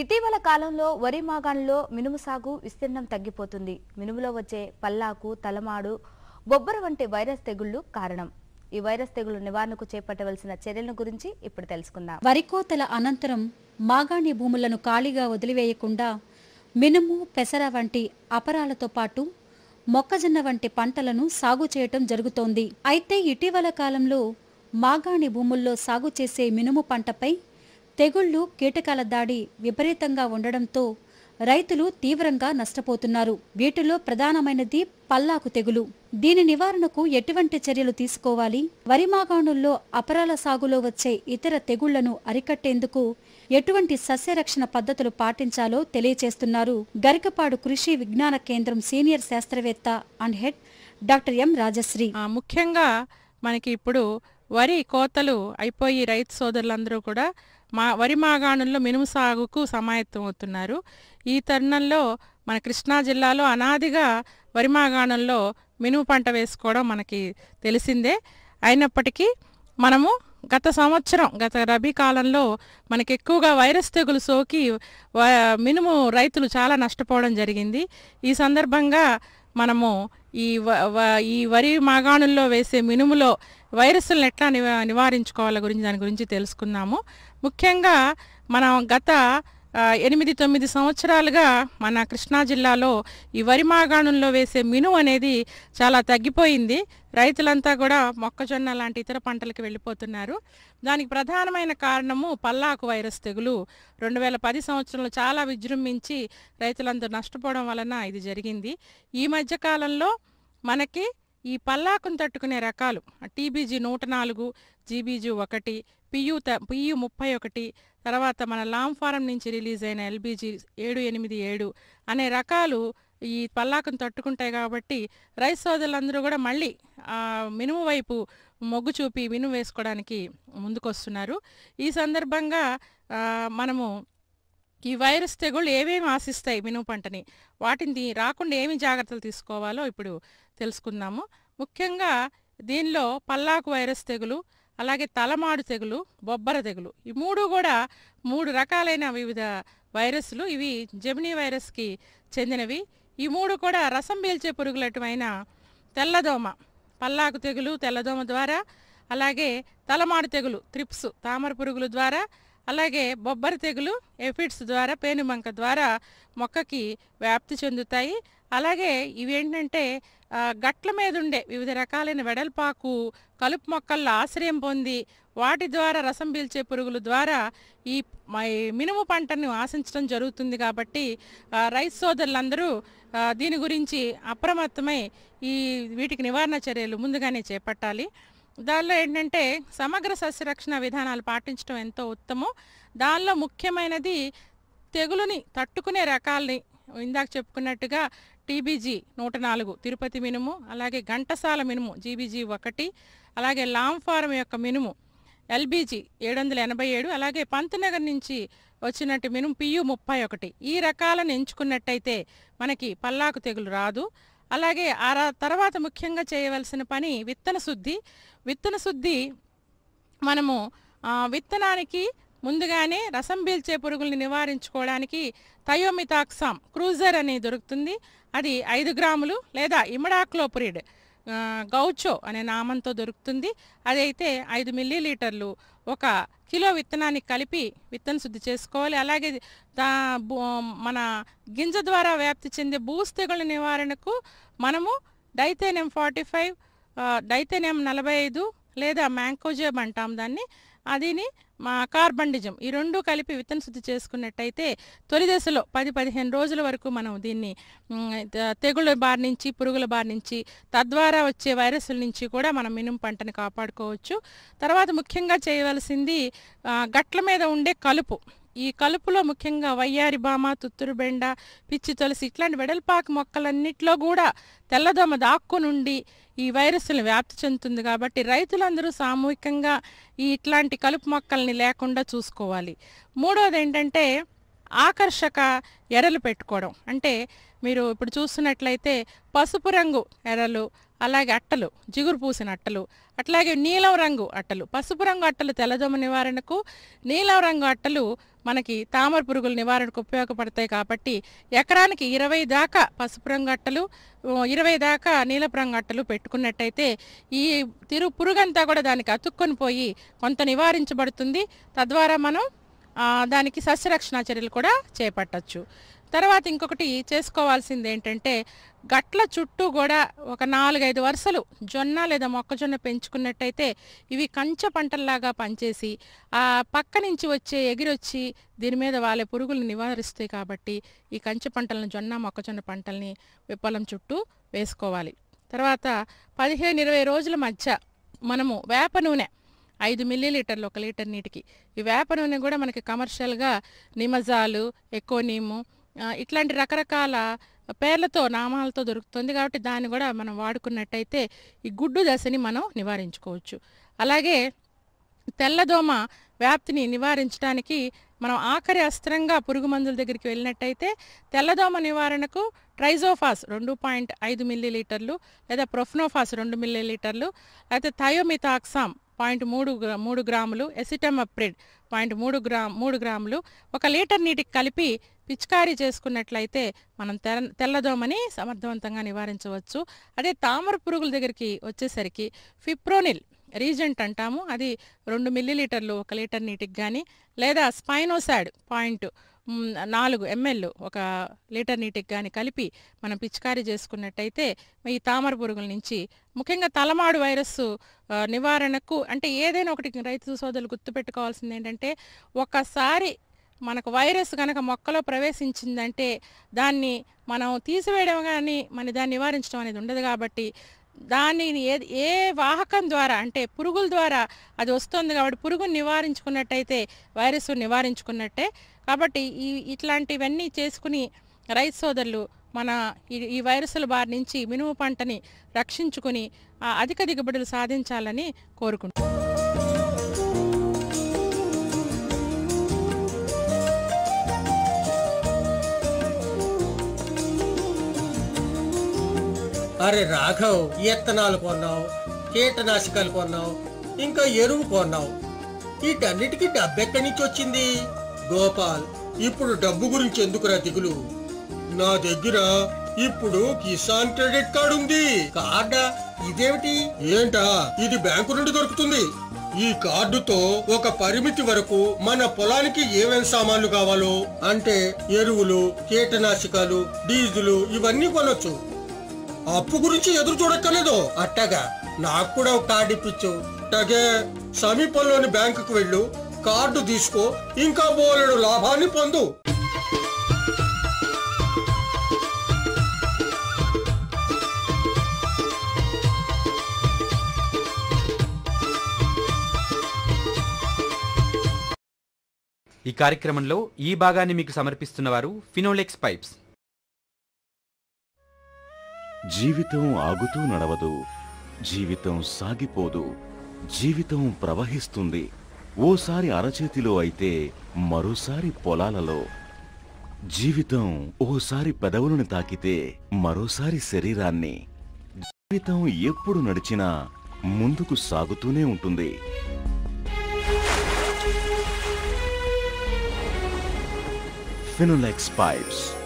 ఇటీవల కాలంలో వరి మాగాణంలో మినుము సాగు విస్తీర్ణం తగ్గిపోతుంది. మినుములో వచ్చే పల్లాకు తలమాడు బొబ్బర వంటి వైరస్ తెగుళ్ళు కారణం. ఈ వైరస్ తెగులు నివారణకు చేపట్టవలసిన చర్యల గురించి ఇప్పుడు తెలుసుకుందాం. వరి కోతల అనంతరం మాగాణి భూములను ఖాళీగా వదిలివేయకుండా మినుము పెసర వంటి అపరాలతో పాటు మొక్కజొన్న వంటి పంటలను సాగు చేయటం జరుగుతోంది. అయితే ఇటీవల కాలంలో మాగాణి భూముల్లో సాగు చేసే మినుము పంటపై తెగుళ్ళు కీటకాల దాడి విపరీతంగా ఉండడంతో రైతులు తీవ్రంగా నష్టపోతున్నారు. వీటిలో ప్రధానమైనది పల్లాకు తెగులు. దీని నివారణకు ఎటువంటి చర్యలు తీసుకోవాలి? వరి మాగాణుల్లో అపరాల సాగులో వచ్చే ఇతర తెగుళ్ళను అరికట్టేందుకు ఎటువంటి సస్యరక్షణ పద్ధతులు పాటించాలో తెలియచేస్తున్నారు గరికపాడు కృషి విజ్ఞాన కేంద్రం సీనియర్ శాస్త్రవేత్త and head doctor M Rajashri. ఆ, ముఖ్యంగా మనకి ఇప్పుడు వరి కోతలు అయిపోయి రైతు సోదరులందరూ కూడా మా వరి మాగాణుల్లో మినుము సాగుకు సమాయత్తం అవుతున్నారు. ఈ తరుణంలో మన కృష్ణా జిల్లాలో అనాదిగా వరి మాగాణంలో మినుము పంట వేసుకోవడం మనకి తెలిసిందే. అయినప్పటికీ మనము గత సంవత్సరం గత రబీ కాలంలో మనకి ఎక్కువగా వైరస్ తెగులు సోకి వ- మినుము రైతులు చాలా నష్టపోవడం జరిగింది. ఈ సందర్భంగా మనము ఈ వ- వ- ఈ వరి మాగాణుల్లో వేసే మినుములో వైరస్లను ఎట్లా నివా నివారించుకోవాల గురించి దాని గురించి తెలుసుకుందాము ముఖ్యంగా మనం గత ఎనిమిది తొమ్మిది సంవత్సరాలుగా మన కృష్ణా జిల్లాలో ఈ వరి మాగాణంలో వేసే మినుము అనేది చాలా తగ్గిపోయింది. రైతులంతా కూడా మొక్కజొన్న లాంటి ఇతర పంటలకు వెళ్ళిపోతున్నారు. దానికి ప్రధానమైన కారణము పల్లాకు వైరస్ తెగులు. రెండు వేల పది సంవత్సరంలో చాలా విజృంభించి రైతులందరూ నష్టపోవడం వలన ఇది జరిగింది. ఈ మధ్య కాలంలో మనకి ఈ పల్లాకును తట్టుకునే రకాలు టీబీజీ నూట నాలుగు జీబీజీ ఒకటి పియు త పియు ముప్పై ఒకటి తర్వాత మన లామ్ ఫారం నుంచి రిలీజ్ అయిన ఎల్బీజీ ఏడు ఎనిమిది ఏడు అనే రకాలు ఈ పల్లాకును తట్టుకుంటాయి కాబట్టి రైస్ సోదరులందరూ కూడా మళ్ళీ మినుము వైపు మొగ్గు చూపి మినుము వేసుకోవడానికి ముందుకొస్తున్నారు. ఈ సందర్భంగా మనము ఈ వైరస్ తెగుళ్ళు ఏమేమి ఆశిస్తాయి మినుము పంటని వాటిని రాకుండా ఏమి జాగ్రత్తలు తీసుకోవాలో ఇప్పుడు తెలుసుకుందాము. ముఖ్యంగా దీనిలో పల్లాకు వైరస్ తెగులు అలాగే తలమాడు తెగులు బొబ్బర తెగులు. ఈ మూడు కూడా మూడు రకాలైన వివిధ వైరస్లు. ఇవి జెమినీ వైరస్కి చెందినవి. ఈ మూడు కూడా రసం పీల్చే పురుగులటువైన తెల్లదోమ పల్లాకు తెగులు తెల్లదోమ ద్వారా అలాగే తలమాడు తెగులు త్రిప్స్ తామర పురుగుల ద్వారా అలాగే బొబ్బరి తెగులు ఎఫిడ్స్ ద్వారా పేనుబంక ద్వారా మొక్కకి వ్యాప్తి చెందుతాయి. అలాగే ఇవేంటంటే గట్ల మీద ఉండే వివిధ రకాలైన వెడల్పాకు కలుపు మొక్కల్లో ఆశ్రయం పొంది వాటి ద్వారా రసం పీల్చే పురుగుల ద్వారా ఈ మినుము పంటను ఆశించడం జరుగుతుంది కాబట్టి రైస్ సోదరులందరూ దీని గురించి అప్రమత్తమై ఈ వీటికి నివారణ చర్యలు ముందుగానే చేపట్టాలి. దానిలో ఏంటంటే సమగ్ర సస్యరక్షణ విధానాలు పాటించడం ఎంతో ఉత్తమం. దానిలో ముఖ్యమైనది తెగులుని తట్టుకునే రకాల్ని ఇందాక చెప్పుకున్నట్టుగా టీబీజీ నూట నాలుగు తిరుపతి మినుము అలాగే ఘంటసాల మినుము జీబీజీ ఒకటి అలాగే లాంఫారం యొక్క మినుము ఎల్బీజీ ఏడు వందల ఎనభై ఏడు అలాగే పంతనగర్ నుంచి వచ్చినట్టు మినుము పియు ముప్పై ఒకటి. ఈ రకాలను ఎంచుకున్నట్టయితే మనకి పల్లాకు తెగులు రాదు. అలాగే ఆ తర్వాత ముఖ్యంగా చేయవలసిన పని విత్తన శుద్ధి. విత్తన శుద్ధి మనము విత్తనానికి ముందుగానే రసం పీల్చే పురుగుల్ని నివారించుకోవడానికి థయోమితాక్సామ్ క్రూజర్ అని దొరుకుతుంది. అది ఐదు గ్రాములు లేదా ఇమిడాక్లోపురిడ్ గౌచో అనే నామంతో దొరుకుతుంది. అదైతే ఐదు మిల్లీ లీటర్లు ఒక కిలో విత్తనానికి కలిపి విత్తన శుద్ధి చేసుకోవాలి. అలాగే దా మన గింజ ద్వారా వ్యాప్తి చెందే భూస్థిగుల నివారణకు మనము డైతేనియం ఫార్టీ ఫైవ్ డైతేనియం నలభై ఐదు లేదా మ్యాంకోజేబ్ అంటాం దాన్ని. అదిని మా కార్బండిజం. ఈ రెండు కలిపి విత్తన శుద్ధి చేసుకున్నట్టయితే తొలి దశలో పది పదిహేను రోజుల వరకు మనం దీన్ని తెగుళ్ళ బారి నుంచి పురుగుల బారి నుంచి తద్వారా వచ్చే వైరస్ల నుంచి కూడా మనం మినుము పంటని కాపాడుకోవచ్చు. తర్వాత ముఖ్యంగా చేయవలసింది గట్ల మీద ఉండే కలుపు. ఈ కలుపులో ముఖ్యంగా వయ్యారి బామ తుత్తురు బెండ పిచ్చి తులసి ఇట్లాంటి వెడల్పాకు మొక్కలన్నిట్లో కూడా తెల్లదోమ దాక్కునుండి ఈ వైరస్లను వ్యాప్తి చెందుతుంది కాబట్టి రైతులందరూ సామూహికంగా ఈ ఇట్లాంటి కలుపు మొక్కల్ని లేకుండా చూసుకోవాలి. మూడోది ఏంటంటే ఆకర్షక ఎరలు పెట్టుకోవడం. అంటే మీరు ఇప్పుడు చూస్తున్నట్లయితే పసుపు రంగు ఎరలు అలాగే అట్టలు జిగురు పూసిన అట్టలు అట్లాగే నీలం రంగు అట్టలు పసుపు రంగు అట్టలు తెల్లదోమ నివారణకు నీలం రంగు అట్టలు మనకి తామర పురుగుల నివారణకు ఉపయోగపడతాయి కాబట్టి ఎకరానికి ఇరవై దాకా పసుపు రంగు అట్టలు ఇరవై దాకా నీలపు రంగు అట్టలు పెట్టుకున్నట్టయితే ఈ తిరు పురుగంతా కూడా దానికి అతుక్కొని పోయి కొంత నివారించబడుతుంది. తద్వారా మనం దానికి సస్యరక్షణ చర్యలు కూడా చేపట్టచ్చు. తర్వాత ఇంకొకటి చేసుకోవాల్సింది ఏంటంటే గట్ల చుట్టూ కూడా ఒక నాలుగైదు వరుసలు జొన్న లేదా మొక్కజొన్న పెంచుకున్నట్టయితే ఇవి కంచె పంటల్లాగా పనిచేసి ఆ పక్క నుంచి వచ్చే ఎగిరొచ్చి దీని మీద వాళ్ళ పురుగులు నివారిస్తాయి కాబట్టి ఈ కంచె పంటలను జొన్న మొక్కజొన్న పంటల్ని పొలం చుట్టూ వేసుకోవాలి. తర్వాత పదిహేను ఇరవై రోజుల మధ్య మనము వేప నూనె ఐదు మిల్లీ లీటర్లు ఒక లీటర్ నీటికి. ఈ వేప నూనె కూడా మనకి కమర్షియల్గా నిమజాలు ఎకోనీము ఇట్లాంటి రకరకాల పేర్లతో నామాలతో దొరుకుతుంది కాబట్టి దాన్ని కూడా మనం వాడుకున్నట్టయితే ఈ గుడ్డు దశని మనం నివారించుకోవచ్చు. అలాగే తెల్లదోమ వ్యాప్తిని నివారించడానికి మనం ఆఖరి అస్త్రంగా పురుగు మందుల దగ్గరికి వెళ్ళినట్టయితే తెల్లదోమ నివారణకు ట్రైజోఫాస్ రెండు పాయింట్ ఐదు మిల్లీలీటర్లు లేదా ప్రొఫ్నోఫాస్ రెండు మిల్లీ లీటర్లు లేకపోతే థయోమితాక్సామ్ పాయింట్ మూడు మూడు గ్రాములు ఎసిటమప్రిడ్ పాయింట్ మూడు గ్రా మూడు గ్రాములు ఒక లీటర్ నీటికి కలిపి పిచికారీ చేసుకున్నట్లయితే మనం తెల్ల తెల్లదోమని సమర్థవంతంగా నివారించవచ్చు. అదే తామర పురుగుల దగ్గరికి వచ్చేసరికి ఫిప్రోనిల్ రీజెంట్ అంటాము. అది రెండు మిల్లీలీటర్లు ఒక లీటర్ నీటికి కానీ లేదా స్పైనోసాడ్ పాయింట్ నాలుగు ఎంఎల్ ఒక లీటర్ నీటికి కానీ కలిపి మనం పిచికారీ చేసుకున్నట్టయితే ఈ తామర పురుగుల నుంచి ముఖ్యంగా తలమాడు వైరస్ నివారణకు అంటే ఏదైనా ఒకటి రైతు సోదరులు గుర్తుపెట్టుకోవాల్సింది ఏంటంటే ఒకసారి మనకు వైరస్ కనుక మొక్కలో ప్రవేశించిందంటే దాన్ని మనం తీసివేయడం కానీ మన దాన్ని నివారించడం అనేది ఉండదు కాబట్టి దానిని ఏ ఏ వాహకం ద్వారా అంటే పురుగుల ద్వారా అది వస్తుంది కాబట్టి పురుగును నివారించుకున్నట్టయితే వైరస్ నివారించుకున్నట్టే కాబట్టి ఈ ఇట్లాంటివన్నీ చేసుకుని రైతు సోదరులు మన ఈ ఈ వైరస్ల బారి నుంచి మినుము పంటని రక్షించుకుని ఆ అధిక దిగుబడులు సాధించాలని కోరుకుంటున్నాను అరే రాఘవ్ ఇత్తనాలు కొన్నావు కీటనాశకాలు కొన్నావు ఇంకా ఎరువు కొన్నావు. వీటన్నిటికీ డబ్బెక్కడి నుంచి వచ్చింది? గోపాల్ ఇప్పుడు డబ్బు గురించి ఎందుకురా దిగులు? నా దగ్గర ఇప్పుడు కిసాన్ క్రెడిట్ కార్డు ఉంది. కార్డా? ఇదేమిటి? ఏంటా? ఇది బ్యాంకు నుండి దొరుకుతుంది. ఈ కార్డుతో ఒక పరిమితి వరకు మన పొలానికి ఏమేం సామాన్లు కావాలో అంటే ఎరువులు కీటనాశకాలు డీజిలు ఇవన్నీ కొనొచ్చు. అప్పు గురించి ఎదురు చూడక్కర్లేదు. అట్టగా నాకు కూడా ఒక కార్డు ఇప్పించు అట్టగే సమీపంలోని బ్యాంకుకు వెళ్ళు. కార్డు తీసుకో ఇంకా బోలెడు లాభాన్ని పొందు. ఈ కార్యక్రమంలో ఈ భాగాన్ని మీకు సమర్పిస్తున్నవారు ఫినోలెక్స్ పైప్స్. జీవితం ఆగుతూ నడవదు జీవితం సాగిపోదు జీవితం ప్రవహిస్తుంది. ఓసారి అరచేతిలో అయితే మరోసారి పొలాలలో. జీవితం ఓసారి పెదవులను తాకితే మరోసారి శరీరాన్ని. జీవితం ఎప్పుడు నడిచినా ముందుకు సాగుతూనే ఉంటుంది. ఫినోలెక్స్ పైప్స్